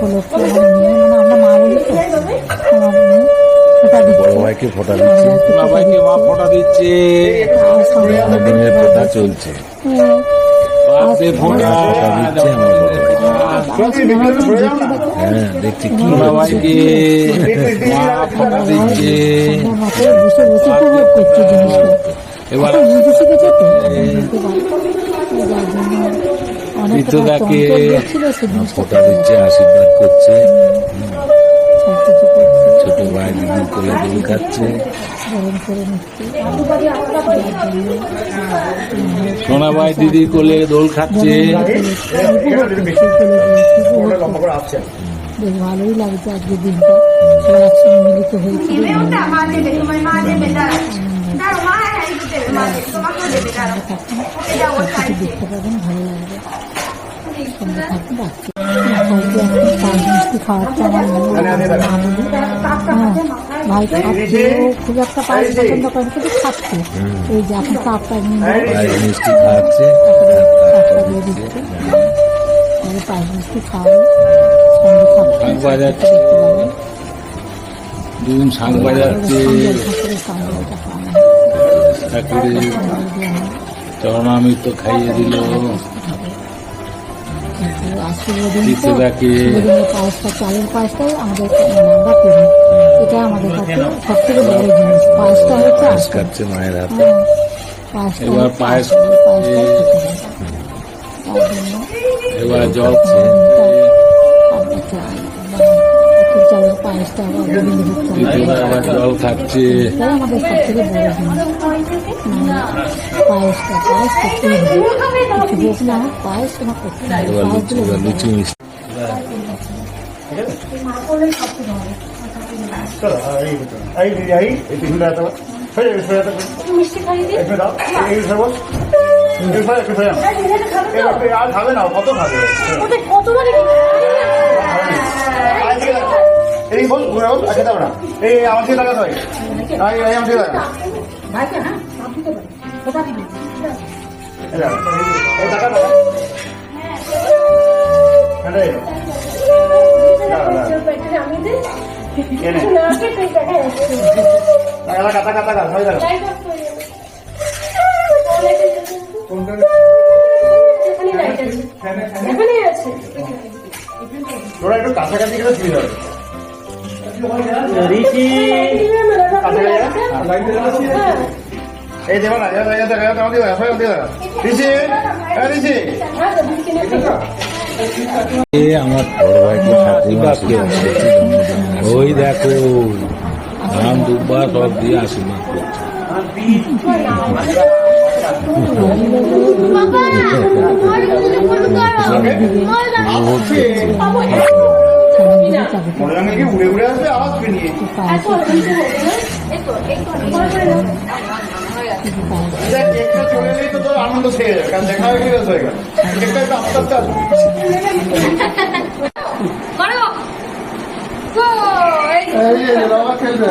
উপলক্ষে আমার মেয়ে মানে আমরা মা বলি তো। আমার মেয়ে ফোটা দিচ্ছে ফোটা দিচ্ছে। সবাইকে মা ফোটা দিচ্ছে। দিনের ফোটা চলছে। হ্যাঁ। দেখছি কি হচ্ছে। ফোটা দিচ্ছে। বসে বসে উপভোগ করছে জিনিসটা। এবার এখন শিখেছে তো? ফোটা দিচ্ছে আশীর্বাদ করছে ছোট ভাই দিদির কোলে দোল খাচ্ছে নিচ্ছে সোনাবাই দিদির কোলে দোল খাচ্ছে বেশ ভালোই লাগছে আজকে দিনটা সবাই একসঙ্গে মিলিত হয়েছিল হ্যাঁ দেখতে পাবেন ভালো লাগবে সঙ্গে থাকতে হ্যাঁ ভাই খাচ্ছে খুব একটা খাচ্ছে মিষ্টি ঠাকুরের সঙ্গে চরণামৃত খাইয়ে দিল আশীর্বাদ ঋতুদাকে পায়েসটা চালের পায়েসটাই আমাদের মানে আমরা করি এটা আমাদের কাছে সব থেকে বড় জিনিস পায়েসটা হচ্ছে পায়েস আশীর্বাদ খাচ্ছে মায়ের হাতে হ্যাঁ, পায়েসটা এবার হচ্ছে পায়েস আশীর্বাদ, পায়েসটাই খেতে হবে। তার জন্য এবার জল আপনার আখের চালের পায়েসটা আবার গোবিন্দ ভোগ চাল ঋতুদা আবার জল খাচ্ছে এটাই আমাদের সব থেকে বড় জিনিস মানে পায়েসটা পায়েস করতেই হবে। কিছু হোক না পায়েস তোমার করতে হবে। আর খাবে? না কত খাবে। ওটা এই বল ঘুরে বল আচ্ছা দাও না। এই আমার দিকে লাগা হয়। এই এই আমার দিকে লাগা এই টাকা দাও হ্যাঁ। দাও, দাও। নাকে তুই দেখা টাকা গেল। তোরা একটু কাছাকাছি গেলে সুবিধা হবে। এই দেবা না দেখা দেখা দেখা তোমার দিকে দেখা দিকে দেখা ঋষি হ্যাঁ ঋষি। এ আমার বড় ভাইকে আশীর্বাদ করছে ওই দেখো ধান দুব্বা সব দিয়ে আশীর্বাদ করছে। কি উড়ে উড়ে আসবে আওয়াজ বেরিয়ে দেখ কেকটা চলে এলেই তো তোর আনন্দ যাবে কারণ দেখা হয়ে গেলে হয়ে গেল কেকটা একটু আস্তে আস্তে আসবে খেলবে খেলবে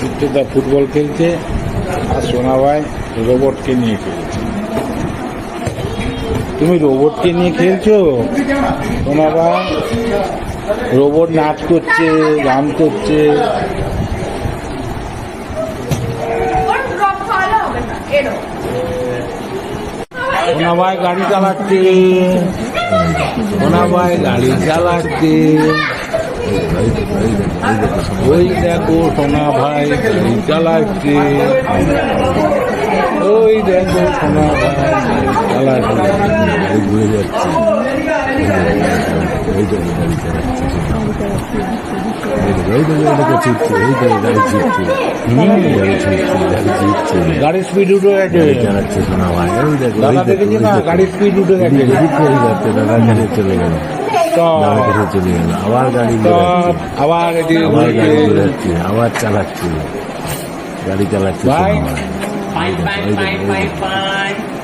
চিত্তদা ফুটবল খেলছে আর সোনা সোনাবাই রোবটকে নিয়ে খেলছে। তুমি রোবটকে নিয়ে খেলছো? সোনা সোনাবাই রোবট নাচ করছে, গান করছে। সোনাবাই গাড়ি চালাচ্ছে। সোনাবাই গাড়ি চালাচ্ছে। ওই দেখো সোনা ভাই গাড়ি চালাচ্ছে। ওই দেখো সোনা গাড়ি ঘুরে যাচ্ছে গাড়ি চালাচ্ছে এই দেখো, গাড়ি ছুটছে। গাড়ি ছুটছে, গাড়ি স্পিড উঠে গেছে চালাচ্ছে শোনা ভাই, ওই দেখো, দাদা দেখো। স্পিড উঠে গেছে দাদার কাছে চলে গেল আবার গাড়ি আবার আবার গাড়ি চালাচ্ছে গাড়ি চালাচ্ছে ভাই।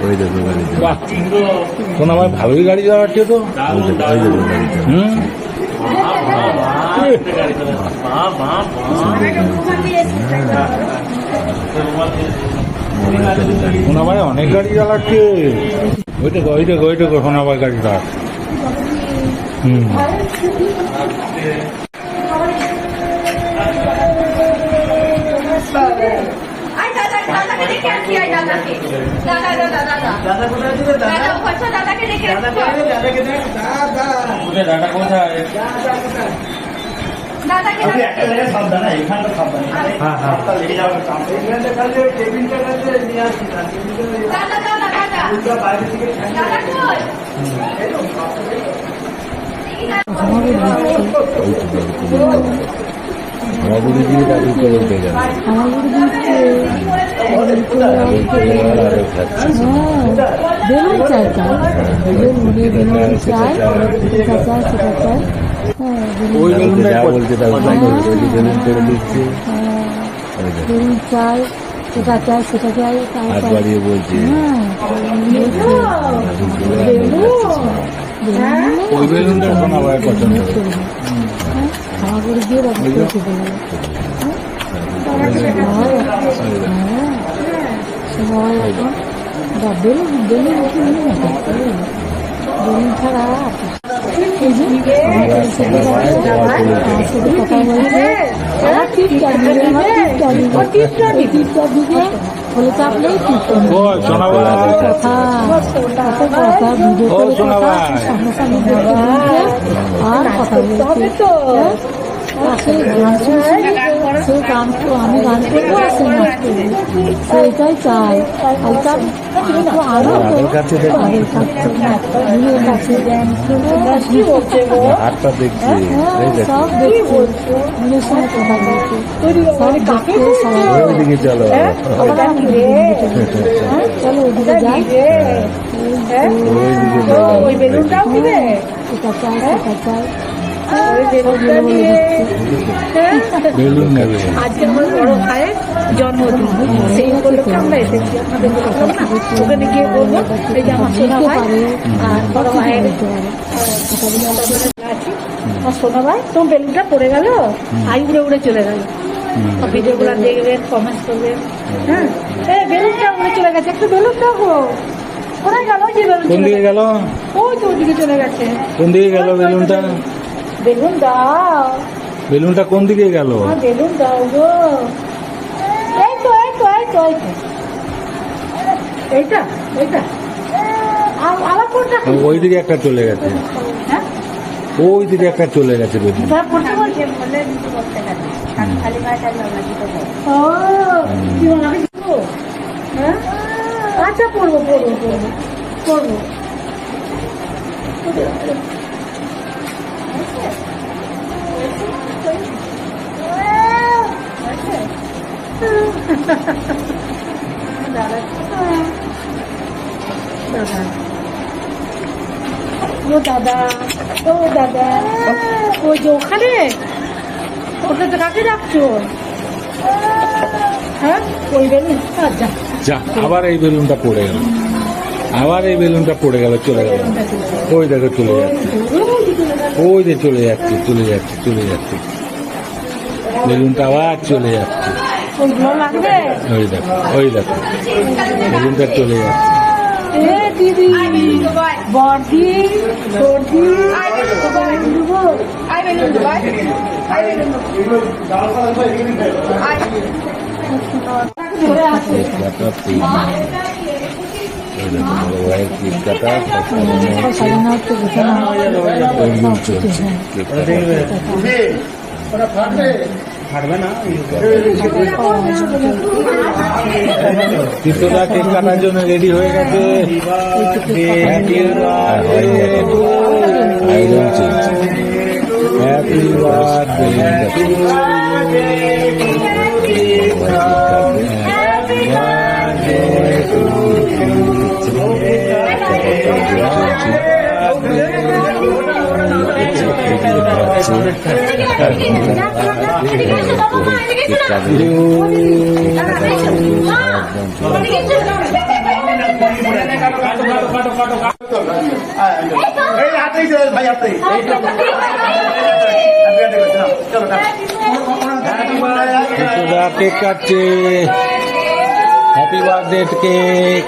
ওই দেখো, ভাই ভালোই গাড়ি চালাচ্ছে তো? ওই দেখো, ওই দেখো গাড়ি চালাচ্ছে হুম? মোবাইল গাড়ি গাড়ি সোনা ভাই অনেক গাড়ি চালাচ্ছে। ওই দেখো ওই দেখো ওই দেখো সোনা ভাই গাড়ি চালাচ্ছে। হুম দাদাকে দেখে আসি আয় দাদাকে। দাদা দাদা দাদা। দাদা কোথায় আছে? দাদা। ওখানে দাদাকে দেখে। দাদাকে আপনি একটা জায়গায় সাবধানে এখানটা সাবধানে। হ্যাঁ। হ্যাঁ লেগে যাওয়ার চান্স দাদা দাদা দাদা। দাদা কই? আমাদের দিচ্ছে ওই তো চলে হামাগুড়ি দিয়ে গাড়ি চলে উঠে গেল হ্যাঁ বেলুন চাই চাই বেলুন চাই এটা চাই সেটা চাই হ্যাঁ ওই বলছে, বেলুনটাই যা কত? বলছে তাও তাই করছে। ওই যে বেলুন করে দিচ্ছে হ্যাঁ, ওই দেখো, বেলুন চাই সেটা চাই হাত বাড়িয়ে বলছে হ্যাঁ ওই বেলুনটা সোনা ভাই পছন্দ চলবে হ্যাঁ খাওয়া করে দিয়ে এই যে সাথে আমার সাথে কথা বলছে আমার টিপটা দিবে আমার টিপটা দিবে ওই টিপটা দিবে বলে চাপলেই টিপটা ও সোনা কথা কথা ভিডিও করে কথা ভাই। সামনাসামনি আর কথা বলছে? পাশে শুনছি সে গান তো আমি করব আর নাচ চাই হালকা একটু আরও আগের কাছে হাতটা দেখছে সব দেখছে সব দেখতে সবাই চলো আবার আমি চলো যাই ওইদিকে চলো ওই বেলুনটাও দিবে এটা চাই সেটা চাই আজকে আমার বড় ভাইয়ের জন্মদিন সেই উপলক্ষে আমরা এসেছি আপনাদের ওখানে গিয়ে বলব এই যে আমার সোনা ভাই আর বড় ভাইয়ের আছি আমার সোনা ভাই বেলুনটা পড়ে গেল। আই উড়ে উড়ে চলে গেল ভিডিওগুলো দেখবেন কমেন্ট করবেন হ্যাঁ বেলুনটা উড়ে চলে গেছে একটু বেলুন গো কোথায় গেল। যে বেলুন চলে গেল? ওই তো ওদিকে চলে গেছে। কোন দিকে গেল বেলুনটা? বেলুন দাও। বেলুনটা কোন দিকে গেল? বেলুন দাও গো। এই তো এই তো এই তো এই তো। এইটা এইটা। আবার কোনটা? ওই দিকে একটা চলে গেছে। হ্যাঁ? ওই দিকে একটা চলে গেছে বেলুন? হ্যাঁ? আচ্ছা পড়ব পড়ব পড়ব পড়ব। ও দাদা ও দাদা যে ওখানে তো কাকে রাখছো হ্যাঁ ওই বেলুন আবার এই বেলুনটা পড়ে গেল। আবার এই বেলুনটা পড়ে গেল, চলে গেল। ওই দেখো, চলে যাচ্ছে। ওই যে চলে যাচ্ছে চলে যাচ্ছে চলে যাচ্ছে। বেলুনটা আবার চলে যাচ্ছে ওই দেখো ওই দেখো বেলুনটা চলে যাচ্ছে সাজানো হচ্ছে চলছে হ্যাঁ কেক কাটা চিত্রটা কেক কাটার জন্য রেডি হয়ে গেছে। হ্যাপি এই কেক কাটছে হ্যাপি বার্থডে কেক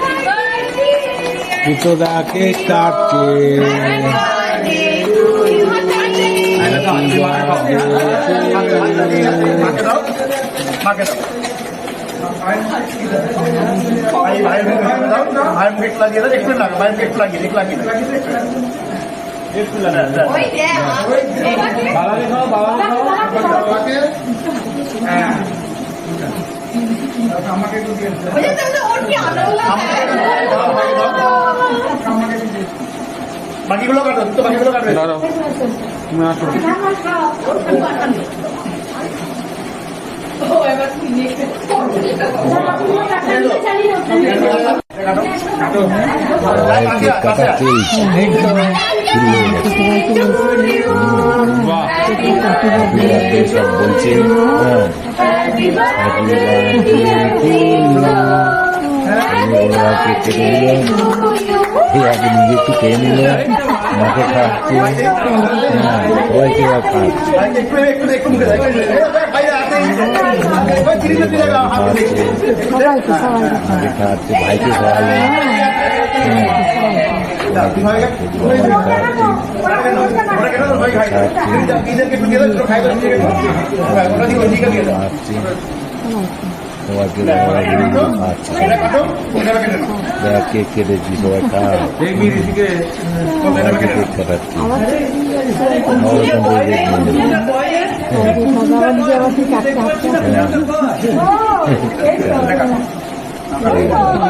চিত্রটা কেক কাটছে মাকে দাও মাকে দাও। ভাই ভাই দাও ভাই মুখ লাগিয়ে দাও একটু লাগা ভাই একটু লাগিয়ে একটু লাগিয়ে একটু লাগা বাকিগুলো কাটো তো বাকিগুলো কাটবে ভাইয়ের কেক কাটা চলছে শুরু হয়ে গেছে হ্যাপি বার্থডে সব বলছে হ্যাঁ হ্যাপি বার্থডে কেক কেটে দিলেন এই আগে নিজে একটু খেয়ে নিলেন মাকে হ্যাঁ সবাইকে মাকে খাওয়াচ্ছে ভাইকে খাওয়ালেন হ্যাঁ এটা কাটো দেখ কেক কেটেছি সবাই খাও কেক কাটাচ্ছি নরকম